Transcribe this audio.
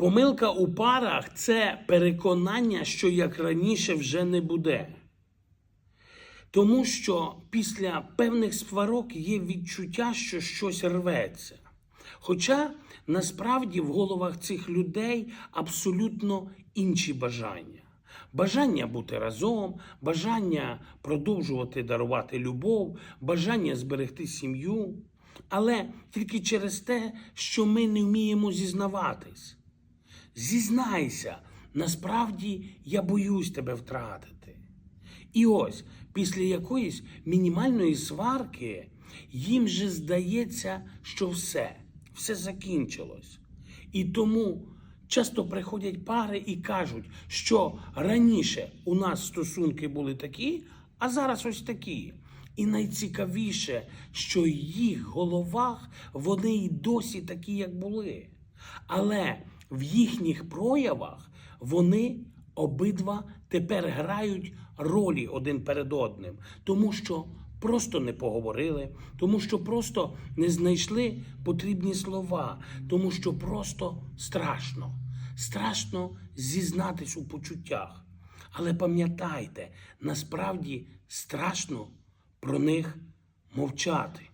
Помилка у парах це переконання, що як раніше вже не буде. Тому що після певних сварок є відчуття, що щось рветься. Хоча насправді в головах цих людей абсолютно інші бажання. Бажання бути разом, бажання продовжувати дарувати любов, бажання зберегти сім'ю. Але тільки через те, що ми не вміємо зізнаватись. Зізнайся, насправді я боюсь тебе втратити. І ось після якоїсь мінімальної сварки їм же здається, що все, все закінчилось. І тому часто приходять пари і кажуть, що раніше у нас стосунки були такі, а зараз ось такі. І найцікавіше, що в їх головах вони й досі такі, як були. Але в їхніх проявах вони обидва тепер грають ролі один перед одним, тому що просто не поговорили, тому що просто не знайшли потрібні слова, тому що просто страшно. Страшно зізнатись у почуттях. Але пам'ятайте, насправді страшно про них мовчати.